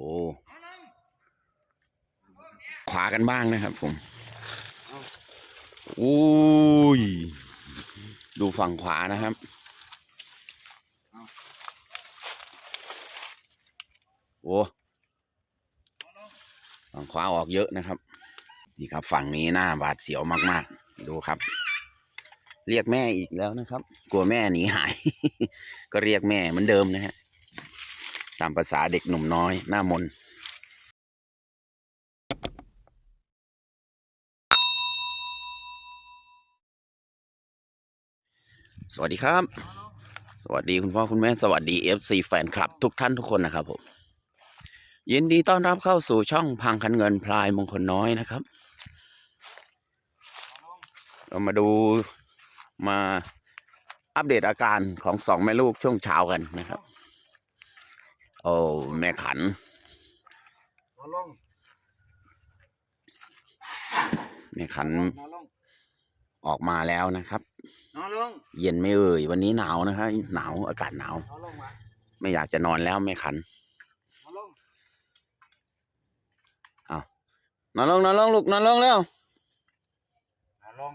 อ้ขวากันบ้างนะครับผมอุ้ย ดูฝั่งขวานะครับ โอ้ฝั่งขวาออกเยอะนะครับ นี่ครับฝั่งนี้หน้าบาดเสียวมากๆ ดูครับ เรียกแม่อีกแล้วนะครับ กลัวแม่หนีหาย ก็เรียกแม่เหมือนเดิมนะฮะ ตามภาษาเด็กหนุ่มน้อย หน้ามนสวัสดีครับ สวัสดีคุณพ่อคุณแม่สวัสดี FC แฟนคลับ ทุกท่านทุกคนนะครับผมยินดีต้อนรับเข้าสู่ช่องพังคันเงินพลายมงคลน้อยนะครับ เรามาดูมาอัปเดตอาการของสองแม่ลูกช่วงเช้ากันนะครับ โอ้แม่ขันนอนลงแม่ขันนอนลงออกมาแล้วนะครับนอนลงเย็นไม่เอ่ยวันนี้หนาวนะครับหนาวอากาศหนาวนอนลงมาไม่อยากจะนอนแล้วแม่ขันนอนลงนอนลงนอนลงลูกนอนลงแล้วนอนลง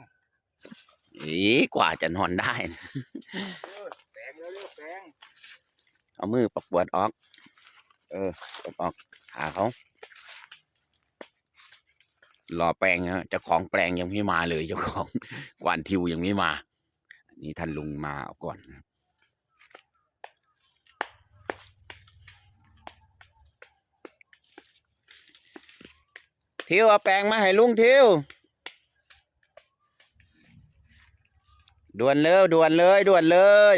อีกว่าจะนอนได้นะเออแปลงเร็วๆแปลงเอามือปักปวดออกเออปักออกหาเขารอแปลงนะเจ้าของแปลงยังไม่มาเลยเจ้าของกวานทิวยังไม่มาอันนี้ท่านลุงมาเอาก่อนนะทิวเอาแปลงมาให้ลุงทิวด่วนเลยด่วนเลยด่วนเลย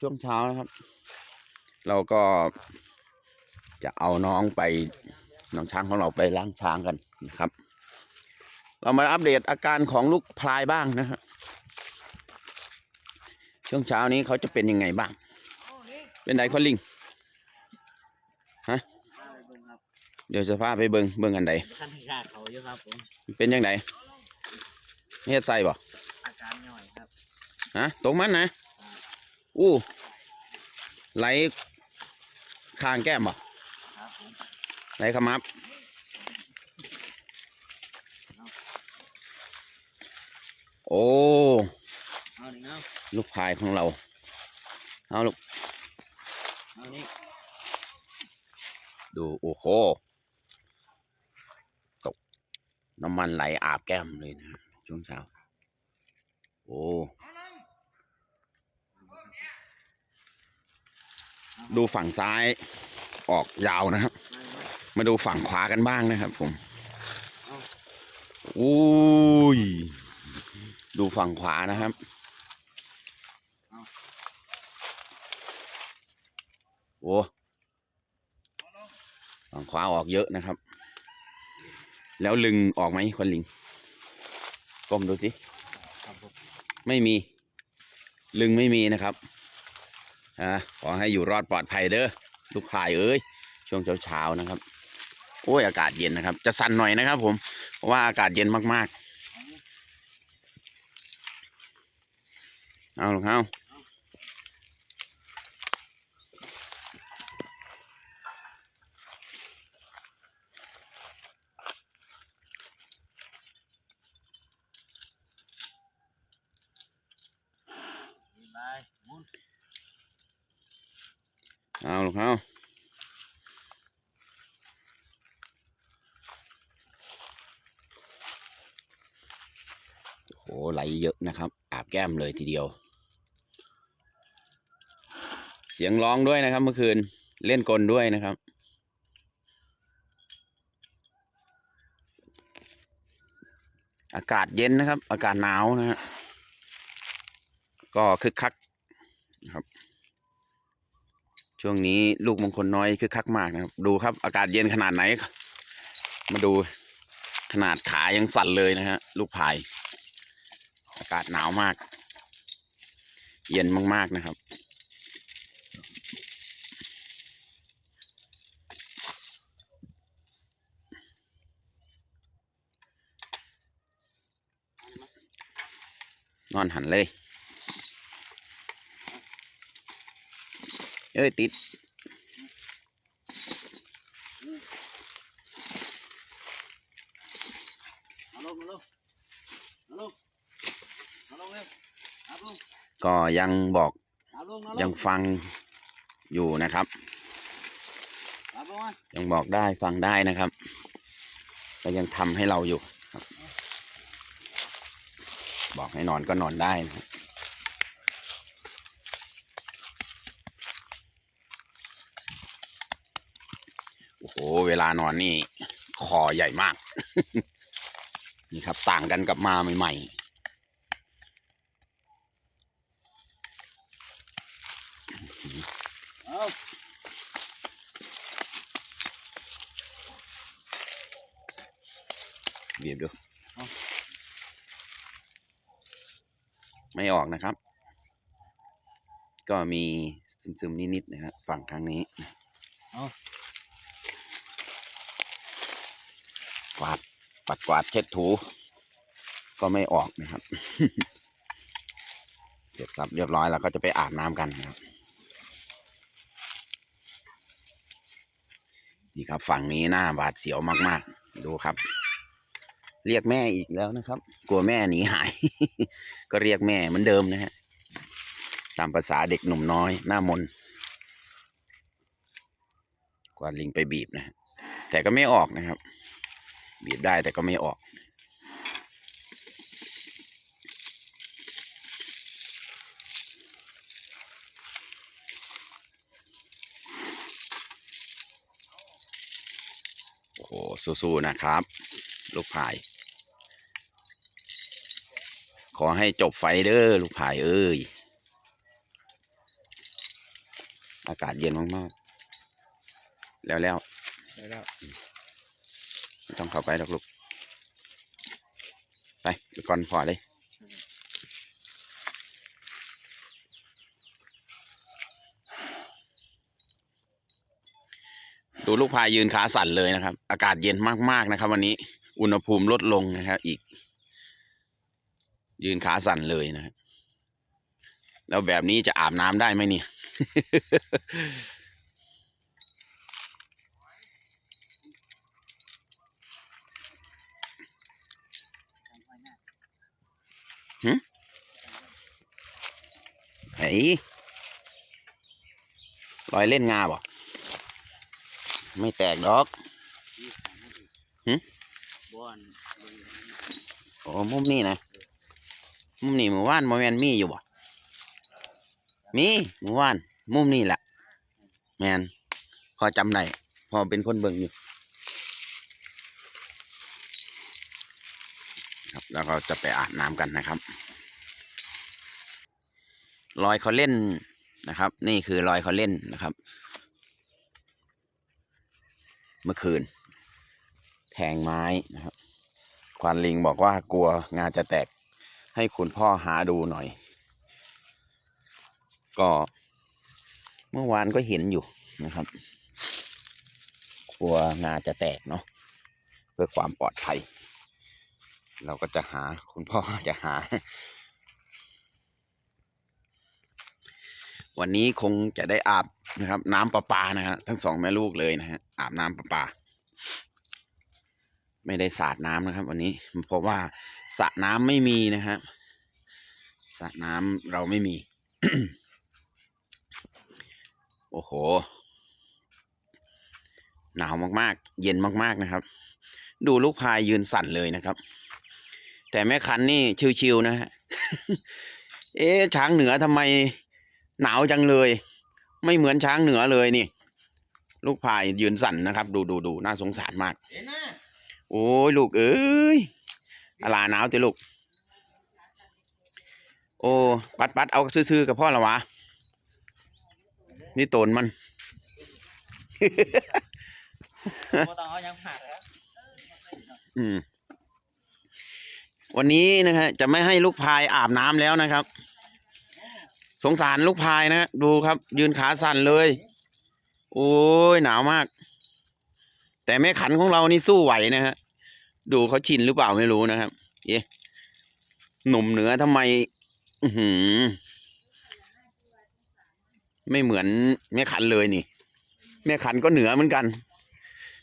ช่วงเช้านะครับ เราก็จะเอาน้องไปน้องช้างของเราไปล้างช้างกันนะครับ เรามาอัปเดตอาการของลูกพลายบ้างนะฮะช่วงเช้านี้เขาจะเป็นยังไงบ้าง เป็นไดคอลิงข้าไปเบิ่งครับเดี๋ยวจะพาไปเบิงเบิงอันใดขั้นที่ข้าเขาอยู่ครับผมเป็นยังไงเฮ็ดใส่บ่อาการย่อยครับฮะตรงมันนะ อู้ไหลข้างแก้มบ่ไหลขมับโอ้ลูกพายของเรา เอาลูกดู โอ้โหตกน้ำมันไหลอาบแก้มเลยนะ ช่วงเช้า โอ้ ดูฝั่งซ้ายออกยาวนะครับ มาดูฝั่งขวากันบ้างนะครับผมอุ้ย ดูฝั่งขวานะครับ โอ้ฝั่งขวาออกเยอะนะครับ แล้วลึงออกไหมคนลิงก้มดูสิ ไม่มี ลึงไม่มีนะครับ นะขอให้อยู่รอดปลอดภัยเด้อลูกพายเอ้ยช่วงเช้าๆนะครับ โอ้ยอากาศเย็นนะครับ จะสั่นหน่อยนะครับผมเพราะว่าอากาศเย็นมากๆ เอาลูกเอา เอาลูกเอาโอ้โหไหลเยอะนะครับ อาบแก้มเลยทีเดียว เสียงร้องด้วยนะครับเมื่อคืน เล่นกลด้วยนะครับอากาศเย็นนะครับ อากาศหนาวนะฮะ ก็คึกคักนะครับ ช่วงนี้ลูกมงคลน้อยคึกคักมากนะครับ ดูครับอากาศเย็นขนาดไหน มาดูขนาดขายังสั่นเลยนะฮะลูกพาย อากาศหนาวมาก เย็นมากๆนะครับนอนหันเลย เอ้ย ติด มาลงมาลงมาลงมาลงเลย ครับลงก็ยังบอกยังฟังอยู่นะครับ ยังบอกได้ฟังได้นะครับก็ยังทำให้เราอยู่บบอกให้นอนก็นอนได้นะครับ โอ้โหเวลานอนนี่คอใหญ่มาก นี่ครับต่างกันกับมาใหม่เอาๆบีบดูไม่ออกนะครับ ก็มีซึมๆนิดๆนะครับฝั่งข้างนี้ เอา กวาดปัดกวาดเช็ดถู ก็ไม่ออกนะครับ เสร็จสับเรียบร้อยแล้วก็จะไปอาบน้ำกันนะครับนี่ครับฝั่งนี้หน้าบาดเสียวมาก ๆ ดูครับ เรียกแม่อีกแล้วนะครับ กลัวแม่หนีหาย ก็เรียกแม่เหมือนเดิมนะฮะตามภาษาเด็กหนุ่มน้อย หน้ามนกวาดลิงไปบีบนะฮะแต่ก็ไม่ออกนะครับ บีบได้แต่ก็ไม่ออกโอ้โหสู้ๆนะครับ ลูกพาย ขอให้จบไฟเด้อลูกพายเอ้ยอากาศเย็นมากๆ แล้วแล้วได้แล้ว ต้องเข้าไปหรอกลูก ไปไปก่อนพอเลยดูลูกพายยืนขาสั่นเลยนะครับ อากาศเย็นมากๆนะครับ วันนี้อุณหภูมิลดลงนะครับ อีก ยืนขาสั่นเลยนะครับแล้วแบบนี้จะอาบน้ำได้ไหมเนี่ย ไหนรอยเล่นงาบ่ไม่แตกดอกหึโอ้มุมนี้นะ มุมนี้มื่อวานโมแมนมีอยู่บ่มีมื่อวาน มุมนี้แหละแมนพอจำได้พอเป็นคนเบิ่งอยู่ครับแล้วก็จะไปอาบน้ำกันนะครับ รอยเขาเล่นนะครับ นี่คือรอยเขาเล่นนะครับ เมื่อคืน แทงไม้นะครับ ควานลิงบอกว่ากลัวงาจะแตกให้คุณพ่อหาดูหน่อย ก็เมื่อวานก็เห็นอยู่นะครับ กลัวงาจะแตกเนาะเพื่อความปลอดภัย เราก็จะหาคุณพ่อจะหา วันนี้คงจะได้อาบนะครับ น้ำประปานะฮะทั้งสองแม่ลูกเลยนะฮะอาบน้ำประปา ไม่ได้สาดน้ำนะครับ วันนี้เพราะว่าสระน้ำไม่มีนะฮะสระน้ำเราไม่มี โอ้โห หนาวมากๆ เย็นมากๆนะครับ ดูลูกพายยืนสั่นเลยนะครับ แต่แม่คันนี่ชิวๆนะฮะเอ๊ะช้างเหนือทำไม หนาวจังเลย ไม่เหมือนช้างเหนือเลยนี่ ลูกพายยืนสั่นนะครับ ดูดูดูน่าสงสารมาก โอ้ยลูกเอ้ยอลาหนาวติลูก โอ้ปัดปัดเอาซื่อๆกับพ่อละวะนี่โตนมันวอืมวันนี้นะฮะจะไม่ให้ลูกพายอาบน้ำแล้วนะครับ สงสารลูกพายนะดูครับ ยืนขาสั่นเลย โอ้ยหนาวมาก แต่แม่ขันของเรานี่สู้ไหวนะฮะดูเขาชินหรือเปล่าไม่รู้นะครับ เอ๊ะหนุ่มเหนือทำไม อือหือไม่เหมือนแม่ขันเลยนี่ แม่ขันก็เหนือเหมือนกัน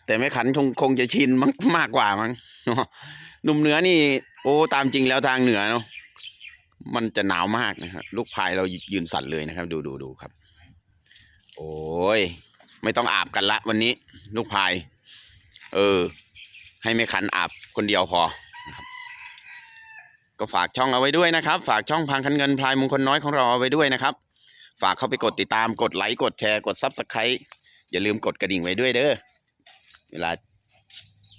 แต่แม่ขันคงคงจะชินมั้งมากกว่ามั้งหนุ่มเหนือนี่ โอ้ตามจริงแล้วทางเหนือเนาะ มันจะหนาวมากนะครับลูกพายเรายืนสั่นเลยนะครับ ดูดูดูครับ โอ้ยไม่ต้องอาบกันละ วันนี้ ลูกพาย เออ ให้แม่ขันอาบคนเดียวพอก็ฝากช่องเอาไว้ด้วยนะครับ ฝากช่องพังคันเงินพลายมงคลน้อยของเราเอาไว้ด้วยนะครับ ฝากเข้าไปกดติดตามกดไลค์กดแชร์กดซับสไครต์อย่าลืมกดกระดิ่งไว้ด้วยเด้อเวลา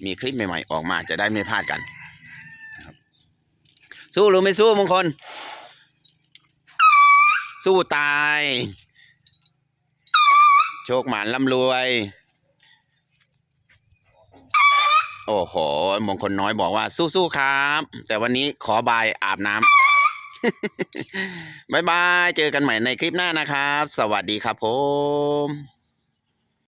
มีคลิปใหม่ ๆ ออกมาจะได้ไม่พลาดกัน สู้หรือไม่สู้มงคล สู้ตาย โชคหมานร่ำรวย โอ้โห มงคลน้อยบอกว่าสู้ๆครับ แต่วันนี้ขอบายอาบน้ำบายบาย เจอกันใหม่ในคลิปหน้านะครับ สวัสดีครับผม